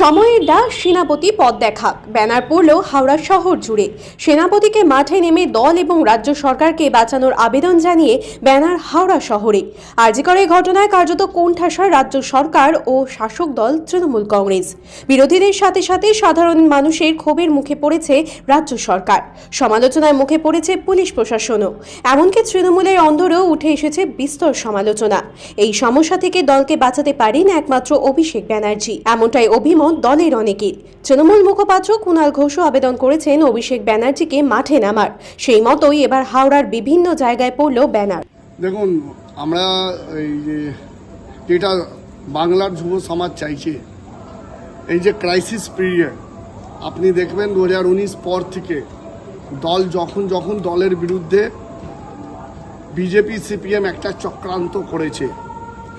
সময়ের ডাক সেনাপতি পদ দেখা ব্যানার পড়ল হাওড়া শহর জুড়ে সেনাপতিকে মাঠে নেমে দল এবং রাজ্য সরকারকে বাঁচানোর আবেদন জানিয়ে ব্যানার হাওড়া শহরে। আর্জিকর এই ঘটনায় কার্যত কোণঠাসা রাজ্য সরকার ও শাসক দল তৃণমূল কংগ্রেস। বিরোধীদের সাথে সাথে সাধারণ মানুষের ক্ষোভের মুখে পড়েছে রাজ্য সরকার। সমালোচনায় মুখে পড়েছে পুলিশ প্রশাসনও। এমনকি তৃণমূলের অন্দরেও উঠে এসেছে বিস্তর সমালোচনা। এই সমস্যা থেকে দলকে বাঁচাতে পারেন একমাত্র অভিষেক ব্যানার্জি। এমনটাই অভিমত দলের অনেকের তৃণমূল মুখপাত্র কুণাল ঘোষও আবেদন করেছেন অভিষেক ব্যানার্জিকে মাঠে নামার। সেই মতোই এবার হাওড়ার বিভিন্ন জায়গায় পড়ল ব্যানার। দেখুন, আমরা এই যে যেটা বাংলার যুব সমাজ চাইছে, এই যে ক্রাইসিস পিরিয়ড আপনি দেখবেন দু হাজার উনিশ পর থেকে দল যখন যখন দলের বিরুদ্ধে বিজেপি, সিপিএম একটা চক্রান্ত করেছে।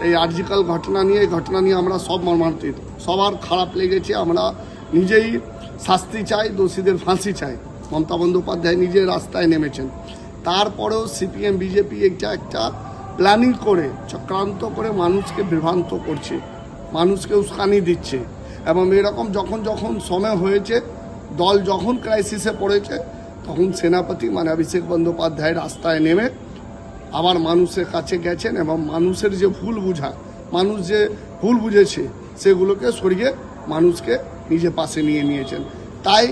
এই আর্জিক্যাল ঘটনা নিয়ে, এই ঘটনা নিয়ে আমরা সব মর্মান্তিত। সবার খারাপ লেগেছে, আমরা নিজেই শাস্তি চাই, দোষীদের ফাঁসি চাই। মমতা বন্দ্যোপাধ্যায় নিজে রাস্তায় নেমেছেন। তারপরেও সিপিএম, বিজেপি এটা একটা প্ল্যানিং করে, চক্রান্ত করে মানুষকে বিভ্রান্ত করছে, মানুষকে উস্কানি দিচ্ছে। এবং এরকম যখন যখন সময় হয়েছে, দল যখন ক্রাইসিসে পড়েছে, তখন সেনাপতি মানে অভিষেক বন্দ্যোপাধ্যায় রাস্তায় নেমে আবার মানুষের কাছে গেছেন এবং মানুষের যে ভুল বুঝা, মানুষ যে ভুল বুঝেছে, সেগুলোকে সরিয়ে মানুষকে নিজে পাশে নিয়ে নিয়েছেন। তাই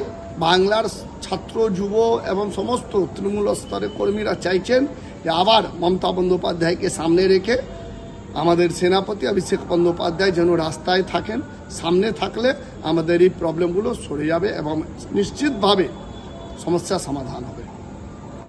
বাংলার ছাত্র, যুব এবং সমস্ত তৃণমূল স্তরের কর্মীরা চাইছেন যে আবার মমতা বন্দ্যোপাধ্যায়কে সামনে রেখে আমাদের সেনাপতি অভিষেক বন্দ্যোপাধ্যায় যেন রাস্তায় থাকেন, সামনে থাকলে আমাদের এই প্রবলেমগুলো সরে যাবে এবং নিশ্চিতভাবে সমস্যার সমাধান হবে।